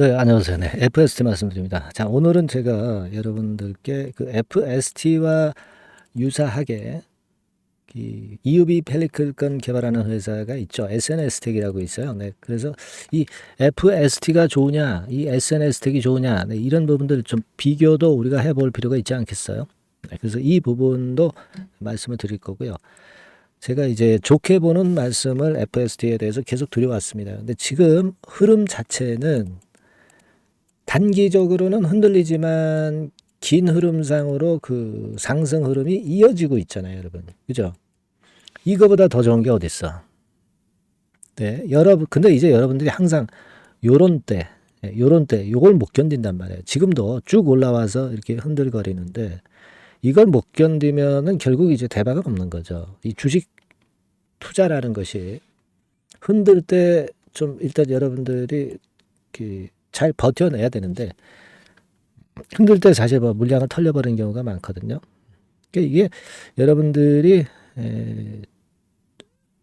네, 안녕하세요. 네, FST 말씀드립니다. 자, 오늘은 제가 여러분들께 그 FST와 유사하게 이 EUV 펠리클건 개발하는 회사가 있죠. SNS텍이라고 있어요. 네, 그래서 이 FST가 좋으냐, 이 SNS텍이 좋으냐, 네, 이런 부분들 좀 비교도 우리가 해볼 필요가 있지 않겠어요? 네, 그래서 이 부분도 말씀을 드릴 거고요. 제가 이제 좋게 보는 말씀을 FST에 대해서 계속 드려왔습니다. 근데 지금 흐름 자체는 단기적으로는 흔들리지만 긴 흐름상으로 그 상승 흐름이 이어지고 있잖아요, 여러분. 그죠? 이거보다 더 좋은 게 어딨어? 네, 여러분, 근데 이제 여러분들이 항상 요런 때, 예, 요런 때, 요걸 못 견딘단 말이에요. 지금도 쭉 올라와서 이렇게 흔들거리는데, 이걸 못 견디면은 결국 이제 대박은 없는 거죠. 이 주식 투자라는 것이 흔들 때 좀 일단 여러분들이 그 잘 버텨내야 되는데 흔들 때 사실 뭐 물량을 털려버리는 경우가 많거든요. 그러니까 이게 여러분들이 에,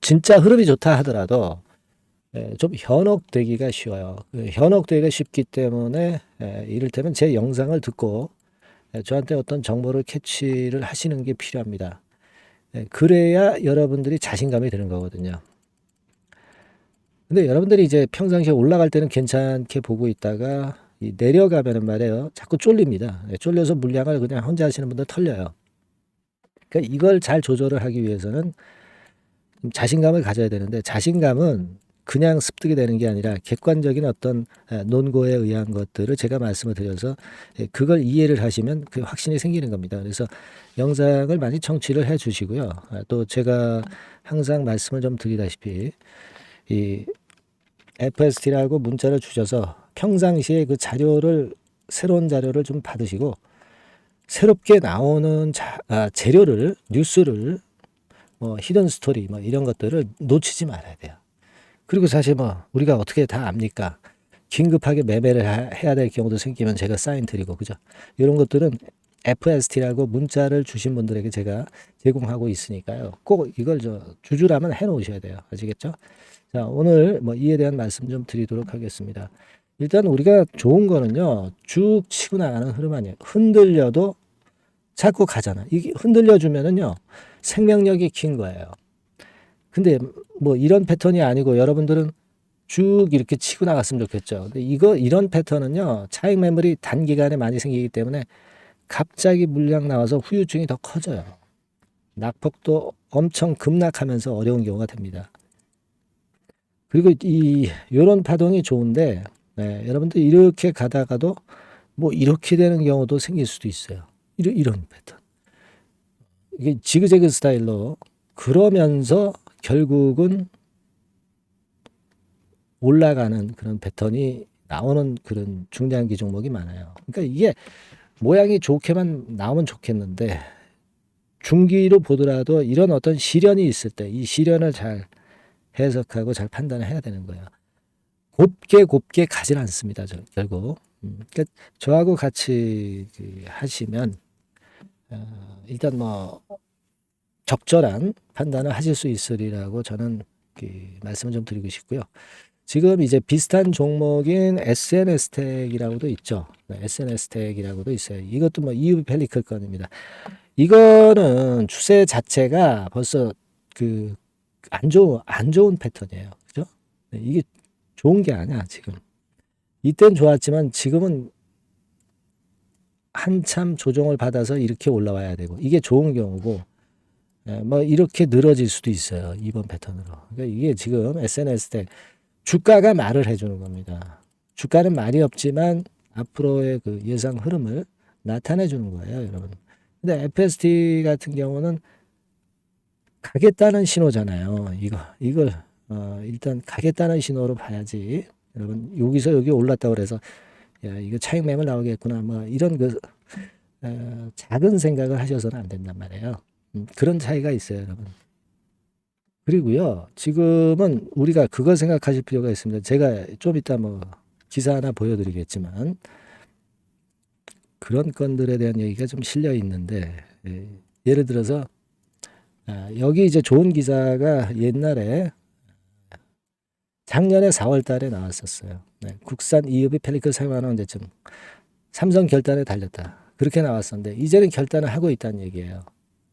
진짜 흐름이 좋다 하더라도 에, 좀 현혹되기가 쉬워요. 그 현혹되기가 쉽기 때문에 에, 이를테면 제 영상을 듣고 에, 저한테 어떤 정보를 캐치를 하시는 게 필요합니다. 에, 그래야 여러분들이 자신감이 드는 거거든요. 근데 여러분들이 이제 평상시에 올라갈 때는 괜찮게 보고 있다가 이 내려가면은 말이에요. 자꾸 쫄립니다. 예, 쫄려서 물량을 그냥 혼자 하시는 분들 털려요. 그러니까 이걸 잘 조절을 하기 위해서는 좀 자신감을 가져야 되는데 자신감은 그냥 습득이 되는 게 아니라 객관적인 어떤 에, 논고에 의한 것들을 제가 말씀을 드려서 예, 그걸 이해를 하시면 그 확신이 생기는 겁니다. 그래서 영상을 많이 청취를 해 주시고요. 아, 또 제가 항상 말씀을 좀 드리다시피 이 FST라고 문자를 주셔서 평상시에 그 자료를 새로운 자료를 좀 받으시고 새롭게 나오는 자, 아, 재료를 뉴스를 뭐 히든 스토리 뭐 이런 것들을 놓치지 말아야 돼요. 그리고 사실 뭐 우리가 어떻게 다 압니까? 긴급하게 매매를 하- 해야 될 경우도 생기면 제가 사인 드리고 그죠? 이런 것들은 FST라고 문자를 주신 분들에게 제가 제공하고 있으니까요. 꼭 이걸 저 주주라면 해 놓으셔야 돼요. 아시겠죠? 자, 오늘 뭐 이에 대한 말씀 좀 드리도록 하겠습니다. 일단 우리가 좋은 거는요. 쭉 치고 나가는 흐름 아니에요. 흔들려도 자꾸 가잖아. 이게 흔들려 주면은요. 생명력이 긴 거예요. 근데 뭐 이런 패턴이 아니고 여러분들은 쭉 이렇게 치고 나갔으면 좋겠죠. 근데 이거 이런 패턴은요. 차익 매물이 단기간에 많이 생기기 때문에 갑자기 물량 나와서 후유증이 더 커져요. 낙폭도 엄청 급락하면서 어려운 경우가 됩니다. 그리고 이 요런 파동이 좋은데 네, 여러분들 이렇게 가다가도 뭐 이렇게 되는 경우도 생길 수도 있어요. 이런 이런 패턴. 이게 지그재그 스타일로 그러면서 결국은 올라가는 그런 패턴이 나오는 그런 중장기 종목이 많아요. 그러니까 이게 모양이 좋게만 나오면 좋겠는데 중기로 보더라도 이런 어떤 시련이 있을 때 이 시련을 잘 해석하고 잘 판단을 해야 되는 거예요. 곱게 곱게 가진 않습니다. 저, 결국. 음, 그러니까 저하고 같이 그 하시면 어, 일단 뭐 적절한 판단을 하실 수 있으리라고 저는 그 말씀을 좀 드리고 싶고요. 지금 이제 비슷한 종목인 SNS텍이라고도 있죠. 네, SNS텍이라고도 있어요. 이것도 뭐 EU 펠리클 건입니다. 이거는 추세 자체가 벌써 그 안 좋은 안 좋은 패턴이에요. 그죠? 네, 이게 좋은 게 아니야, 지금. 이땐 좋았지만 지금은 한참 조정을 받아서 이렇게 올라와야 되고 이게 좋은 경우고 예, 뭐 이렇게 늘어질 수도 있어요. 이번 패턴으로. 그러니까 이게 지금 SNS 때 주가가 말을 해주는 겁니다. 주가는 말이 없지만 앞으로의 그 예상 흐름을 나타내 주는 거예요, 여러분. 근데 FST 같은 경우는 가겠다는 신호잖아요. 이거 이걸 어, 일단 가겠다는 신호로 봐야지. 여러분 여기서 여기 올랐다고 그래서 야 이거 차익 매물 나오겠구나. 뭐 이런 그 어, 작은 생각을 하셔서는 안 된단 말이에요. 음, 그런 차이가 있어요, 여러분. 그리고요, 지금은 우리가 그걸 생각하실 필요가 있습니다. 제가 좀 이따 뭐 기사 하나 보여드리겠지만 그런 건들에 대한 얘기가 좀 실려 있는데 예, 예를 들어서 아, 여기 이제 좋은 기사가 옛날에 작년에 4월 달에 나왔었어요. 네, 국산 EUV 펠리클 사용하는 언제쯤 삼성 결단에 달렸다. 그렇게 나왔었는데 이제는 결단을 하고 있다는 얘기예요.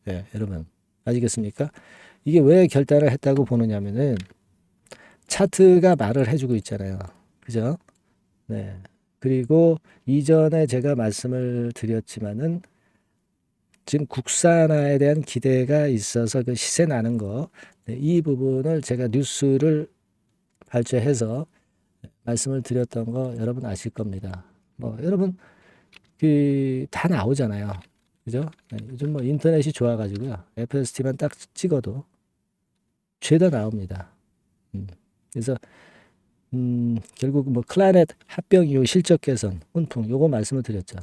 네, 여러분 아시겠습니까? 이게 왜 결단을 했다고 보느냐면은 차트가 말을 해주고 있잖아요. 그죠? 네. 그리고 이전에 제가 말씀을 드렸지만은 지금 국산화에 대한 기대가 있어서 그 시세 나는 거, 네, 이 부분을 제가 뉴스를 발췌해서 말씀을 드렸던 거 여러분 아실 겁니다. 뭐 여러분 그 다 나오잖아요. 그죠? 네, 요즘 뭐 인터넷이 좋아가지고요. FST만 딱 찍어도 죄다 나옵니다. 음, 그래서 음, 결국 뭐 클라넷 합병 이후 실적 개선, 훈풍 요거 말씀을 드렸죠.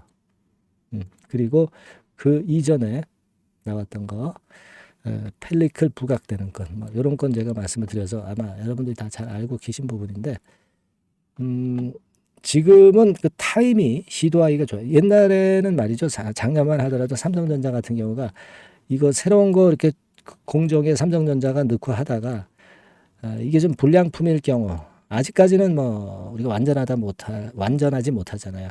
음, 그리고 그 이전에 나왔던 거 에, 펠리클 부각되는 건, 뭐 이런 건 제가 말씀을 드려서 아마 여러분들이 다 잘 알고 계신 부분인데, 음, 지금은 그 타임이 시도하기가 좋아요. 옛날에는 말이죠. 자- 작년만 하더라도 삼성전자 같은 경우가 이거 새로운 거 이렇게 공정에 삼성전자가 넣고 하다가 아, 이게 좀 불량품일 경우 아직까지는 뭐 우리가 완전하다 못하 완전하지 못하잖아요.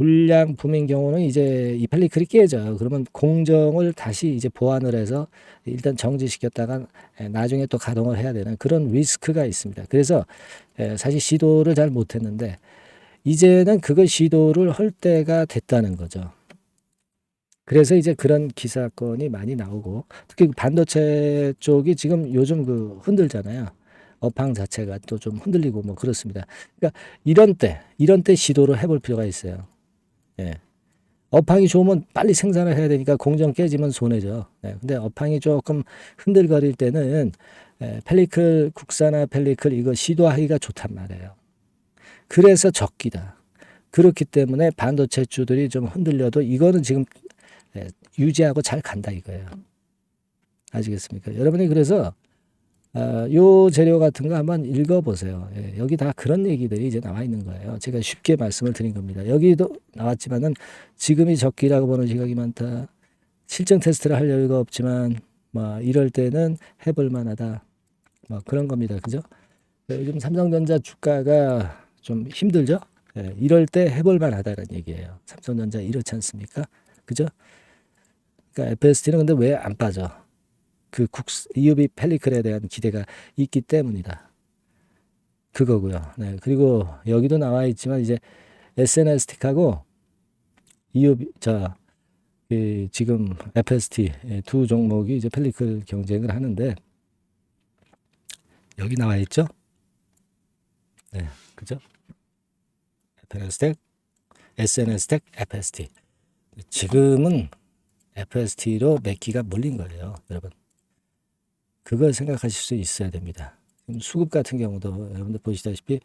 불량품인 경우는 이제 이 펠리클이 깨져요. 그러면 공정을 다시 이제 보완을 해서 일단 정지시켰다가 에, 나중에 또 가동을 해야 되는 그런 리스크가 있습니다. 그래서 에, 사실 시도를 잘 못했는데 이제는 그걸 시도를 할 때가 됐다는 거죠. 그래서 이제 그런 기사건이 많이 나오고 특히 그 반도체 쪽이 지금 요즘 그 흔들잖아요. 업황 자체가 또 좀 흔들리고 뭐 그렇습니다. 그러니까 이런 때 이런 때 시도를 해볼 필요가 있어요. 예. 업황이 좋으면 빨리 생산을 해야 되니까 공정 깨지면 손해죠. 예. 근데 업황이 조금 흔들거릴 때는 예, 펠리클 국산화 펠리클 이거 시도하기가 좋단 말이에요. 그래서 적기다. 그렇기 때문에 반도체 주들이 좀 흔들려도 이거는 지금 예, 유지하고 잘 간다 이거예요. 아시겠습니까? 여러분이 그래서 어, 요 재료 같은 거 한번 읽어보세요. 예, 여기 다 그런 얘기들이 이제 나와 있는 거예요. 제가 쉽게 말씀을 드린 겁니다. 여기도 나왔지만은 지금이 적기라고 보는 시각이 많다. 실증 테스트를 할 여유가 없지만 뭐 이럴 때는 해볼 만하다. 뭐 그런 겁니다. 그죠? 네, 요즘 삼성전자 주가가 좀 힘들죠? 예, 이럴 때 해볼 만하다는 얘기예요. 삼성전자 이렇지 않습니까? 그죠? 그러니까 FST는 근데 왜 안 빠져? 그 국, EUV 펠리클에 대한 기대가 있기 때문이다. 그거고요. 네. 그리고 여기도 나와 있지만 이제 SNS틱하고 EUV, 자, 그 지금 FST 예, 두 종목이 이제 펠리클 경쟁을 하는데 여기 나와 있죠? 네. 그죠? FS텍, SNS텍, FST. 지금은 FST로 맥기가 몰린 거예요, 여러분. 그걸 생각하실 수 있어야 됩니다. 수급 같은 경우도 여러분들 보시다시피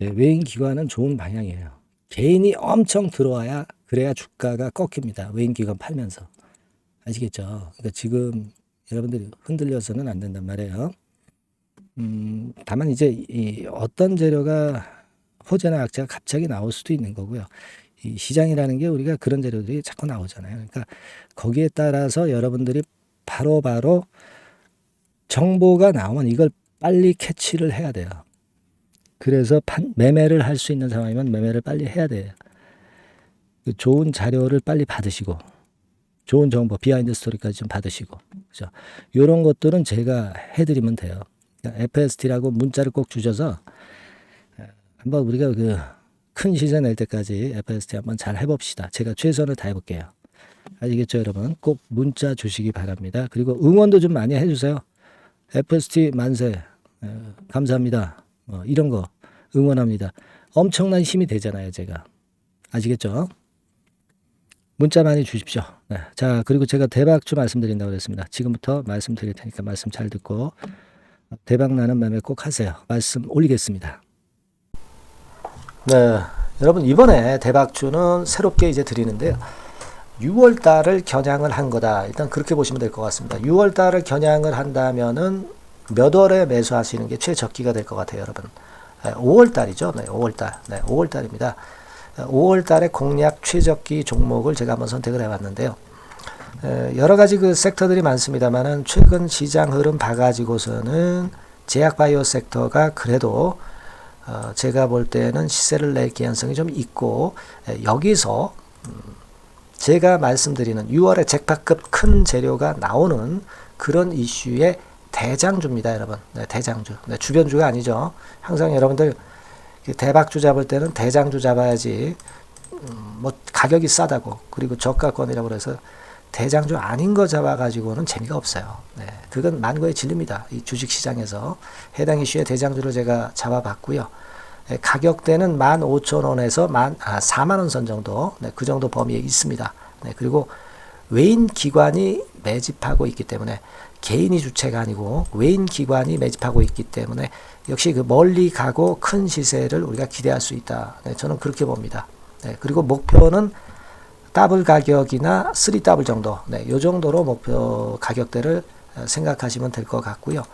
예, 외인 기관은 좋은 방향이에요. 개인이 엄청 들어와야 그래야 주가가 꺾입니다. 외인 기관 팔면서 아시겠죠? 그러니까 지금 여러분들이 흔들려서는 안 된단 말이에요. 음, 다만 이제 이 어떤 재료가 호재나 악재가 갑자기 나올 수도 있는 거고요. 이 시장이라는 게 우리가 그런 재료들이 자꾸 나오잖아요. 그러니까 거기에 따라서 여러분들이 바로 바로 정보가 나오면 이걸 빨리 캐치를 해야 돼요. 그래서 판, 매매를 할 수 있는 상황이면 매매를 빨리 해야 돼요. 그 좋은 자료를 빨리 받으시고, 좋은 정보, 비하인드 스토리까지 좀 받으시고, 그죠? 요런 것들은 제가 해드리면 돼요. 그러니까 FST라고 문자를 꼭 주셔서, 에, 한번 우리가 그 큰 시세 낼 때까지 FST 한번 잘 해봅시다. 제가 최선을 다해볼게요. 아시겠죠, 여러분? 꼭 문자 주시기 바랍니다. 그리고 응원도 좀 많이 해주세요. FST 만세, 에, 감사합니다. 어, 이런 거 응원합니다. 엄청난 힘이 되잖아요, 제가. 아시겠죠? 문자 많이 주십시오. 네. 자, 그리고 제가 대박주 말씀드린다고 그랬습니다. 지금부터 말씀드릴 테니까 말씀 잘 듣고 대박 나는 매매 꼭 하세요. 말씀 올리겠습니다. 네, 여러분 이번에 대박주는 새롭게 이제 드리는데요. 6월 달을 겨냥을 한 거다. 일단 그렇게 보시면 될 것 같습니다. 6월 달을 겨냥을 한다면은 몇 월에 매수하시는 게 최적기가 될 것 같아요, 여러분. 5월 달이죠. 네, 5월 달. 네, 5월 달입니다. 5월 달에 공략 최적기 종목을 제가 한번 선택을 해 봤는데요. 여러 가지 그 섹터들이 많습니다만은 최근 시장 흐름 봐가지고서는 제약 바이오 섹터가 그래도 어, 제가 볼 때는 시세를 낼 개연성이 좀 있고 에, 여기서 음, 제가 말씀드리는 6월에 잭팟급 큰 재료가 나오는 그런 이슈의 대장주입니다, 여러분. 네, 대장주. 네, 주변주가 아니죠. 항상 여러분들 그 대박주 잡을 때는 대장주 잡아야지. 음, 뭐 가격이 싸다고 그리고 저가권이라고 그래서 대장주 아닌 거 잡아가지고는 재미가 없어요. 네, 그건 만고의 진리입니다. 이 주식시장에서 해당 이슈의 대장주를 제가 잡아봤고요. 네, 가격대는 15,000원에서 만, 아, 4만원 선 정도, 네, 그 정도 범위에 있습니다. 네, 그리고 외인 기관이 매집하고 있기 때문에 개인이 주체가 아니고 외인 기관이 매집하고 있기 때문에 역시 그 멀리 가고 큰 시세를 우리가 기대할 수 있다. 네, 저는 그렇게 봅니다. 네, 그리고 목표는 더블 가격이나 3 더블 정도, 네, 요 정도로 목표 가격대를 어, 생각하시면 될 것 같고요.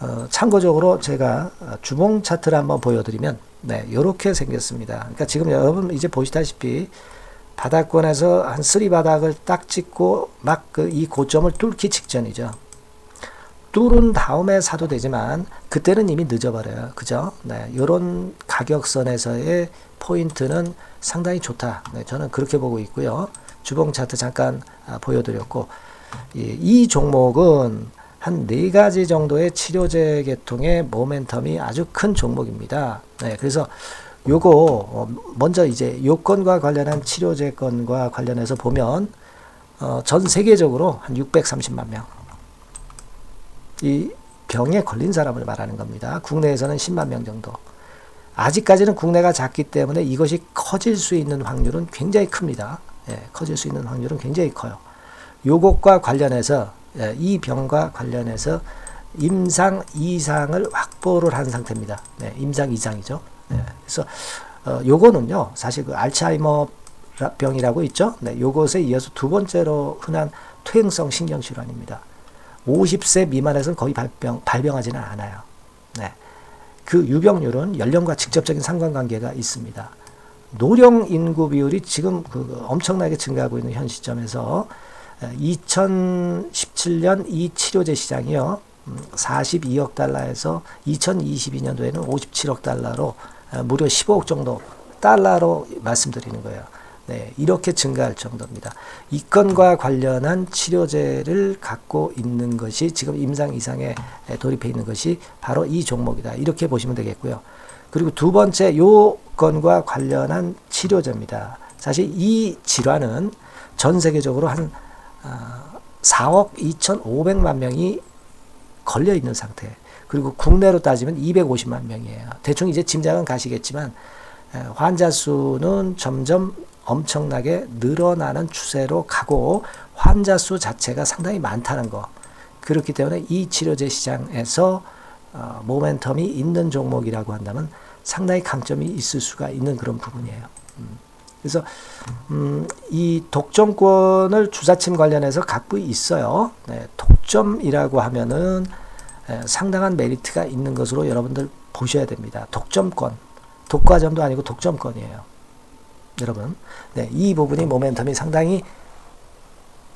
어, 참고적으로 제가 어, 주봉 차트를 한번 보여드리면, 네, 요렇게 생겼습니다. 그러니까 지금 여러분 이제 보시다시피 바닥권에서 한3 바닥을 딱 찍고 막 그 이 고점을 뚫기 직전이죠. 뚫은 다음에 사도 되지만 그때는 이미 늦어버려요. 그죠? 네, 요런 가격선에서의 포인트는 상당히 좋다. 네, 저는 그렇게 보고 있고요. 주봉 차트 잠깐 아, 보여드렸고 이, 이 종목은 한 네 가지 정도의 치료제 계통의 모멘텀이 아주 큰 종목입니다. 네, 그래서 요거 어, 먼저 이제 요건과 관련한 치료제 건과 관련해서 보면 어, 전 세계적으로 한 630만 명. 이 병에 걸린 사람을 말하는 겁니다. 국내에서는 10만 명 정도. 아직까지는 국내가 작기 때문에 이것이 커질 수 있는 확률은 굉장히 큽니다. 예, 커질 수 있는 확률은 굉장히 커요. 요것과 관련해서 예, 이 병과 관련해서 임상 이상을 확보를 한 상태입니다. 네, 임상 이상이죠. 네, 그래서 어, 요거는요, 사실 그 알츠하이머 병이라고 있죠. 네, 요것에 이어서 두 번째로 흔한 퇴행성 신경 질환입니다. 50세 미만에서는 거의 발병, 발병하지는 않아요. 네. 그 유병률은 연령과 직접적인 상관관계가 있습니다. 노령 인구 비율이 지금 그 엄청나게 증가하고 있는 현 시점에서 2017년 이 치료제 시장이요. 42억 달러에서 2022년도에는 57억 달러로 무려 15억 정도 달러로 말씀드리는 거예요. 네, 이렇게 증가할 정도입니다. 이 건과 관련한 치료제를 갖고 있는 것이 지금 임상 이상에 돌입해 있는 것이 바로 이 종목이다. 이렇게 보시면 되겠고요. 그리고 두 번째 요 건과 관련한 치료제입니다. 사실 이 질환은 전 세계적으로 한 4억 2,500만 명이 걸려 있는 상태. 그리고 국내로 따지면 250만 명이에요. 대충 이제 짐작은 가시겠지만 환자 수는 점점 엄청나게 늘어나는 추세로 가고 환자 수 자체가 상당히 많다는 거. 그렇기 때문에 이 치료제 시장에서 어, 모멘텀이 있는 종목이라고 한다면 상당히 강점이 있을 수가 있는 그런 부분이에요. 음. 그래서 음, 이 독점권을 주사침 관련해서 갖고 있어요. 네, 독점이라고 하면은 에, 상당한 메리트가 있는 것으로 여러분들 보셔야 됩니다. 독점권, 독과점도 아니고 독점권이에요. 여러분, 네, 이 부분이 모멘텀이 상당히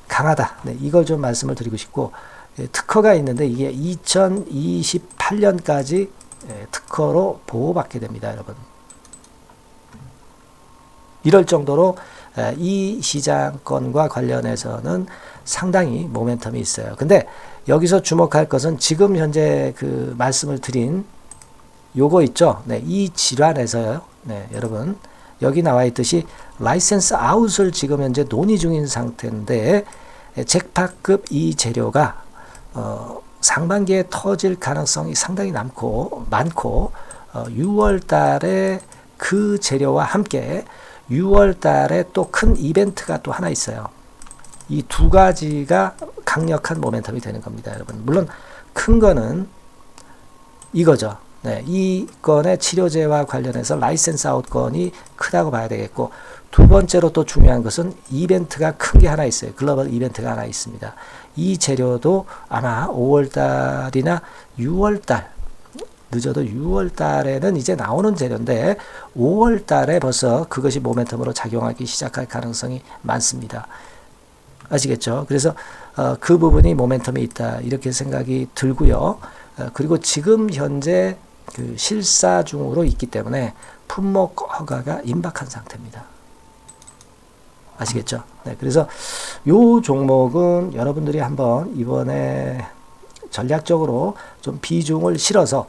강하다. 네, 이걸 좀 말씀을 드리고 싶고 예, 특허가 있는데 이게 2028년까지 예, 특허로 보호받게 됩니다, 여러분. 이럴 정도로 예, 이 시장권과 관련해서는 상당히 모멘텀이 있어요. 근데 여기서 주목할 것은 지금 현재 그 말씀을 드린 요거 있죠. 네, 이 질환에서요. 네, 여러분. 여기 나와 있듯이 라이센스 아웃을 지금 현재 논의 중인 상태인데 잭팟급 이 재료가 어, 상반기에 터질 가능성이 상당히 남고 많고 어, 6월 달에 그 재료와 함께 6월 달에 또 큰 이벤트가 또 하나 있어요. 이 두 가지가 강력한 모멘텀이 되는 겁니다, 여러분. 물론 큰 거는 이거죠. 네, 이 건의 치료제와 관련해서 라이센스 아웃 건이 크다고 봐야 되겠고 두 번째로 또 중요한 것은 이벤트가 큰 게 하나 있어요. 글로벌 이벤트가 하나 있습니다. 이 재료도 아마 5월 달이나 6월 달 늦어도 6월 달에는 이제 나오는 재료인데 5월 달에 벌써 그것이 모멘텀으로 작용하기 시작할 가능성이 많습니다. 아시겠죠? 그래서 어, 그 부분이 모멘텀이 있다 이렇게 생각이 들고요. 어, 그리고 지금 현재 그 실사 중으로 있기 때문에 품목 허가가 임박한 상태입니다. 아시겠죠? 네, 그래서 요 종목은 여러분들이 한번 이번에 전략적으로 좀 비중을 실어서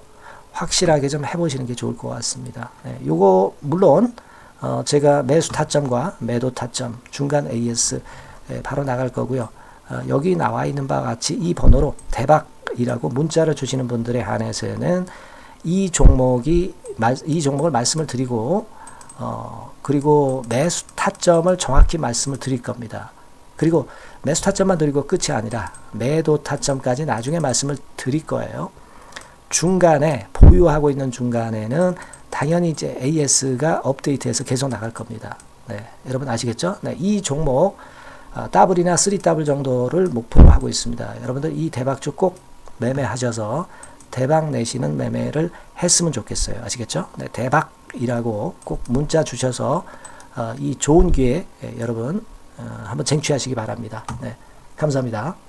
확실하게 좀 해보시는 게 좋을 것 같습니다. 네, 요거 물론 어, 제가 매수 타점과 매도 타점 중간 AS 예, 바로 나갈 거고요. 어, 여기 나와 있는 바와 같이 이 번호로 대박이라고 문자를 주시는 분들에 한해서는 이 종목이 말, 이 종목을 말씀을 드리고 어, 그리고 매수 타점을 정확히 말씀을 드릴 겁니다. 그리고 매수 타점만 드리고 끝이 아니라 매도 타점까지 나중에 말씀을 드릴 거예요. 중간에 보유하고 있는 중간에는 당연히 이제 AS가 업데이트해서 계속 나갈 겁니다. 네, 여러분 아시겠죠? 네, 이 종목 어, 더블이나 3더블 정도를 목표로 하고 있습니다. 여러분들 이 대박주 꼭 매매하셔서 대박 내시는 매매를 했으면 좋겠어요. 아시겠죠? 네, 대박이라고 꼭 문자 주셔서 어, 이 좋은 기회 예, 여러분 어, 한번 쟁취하시기 바랍니다. 네, 감사합니다.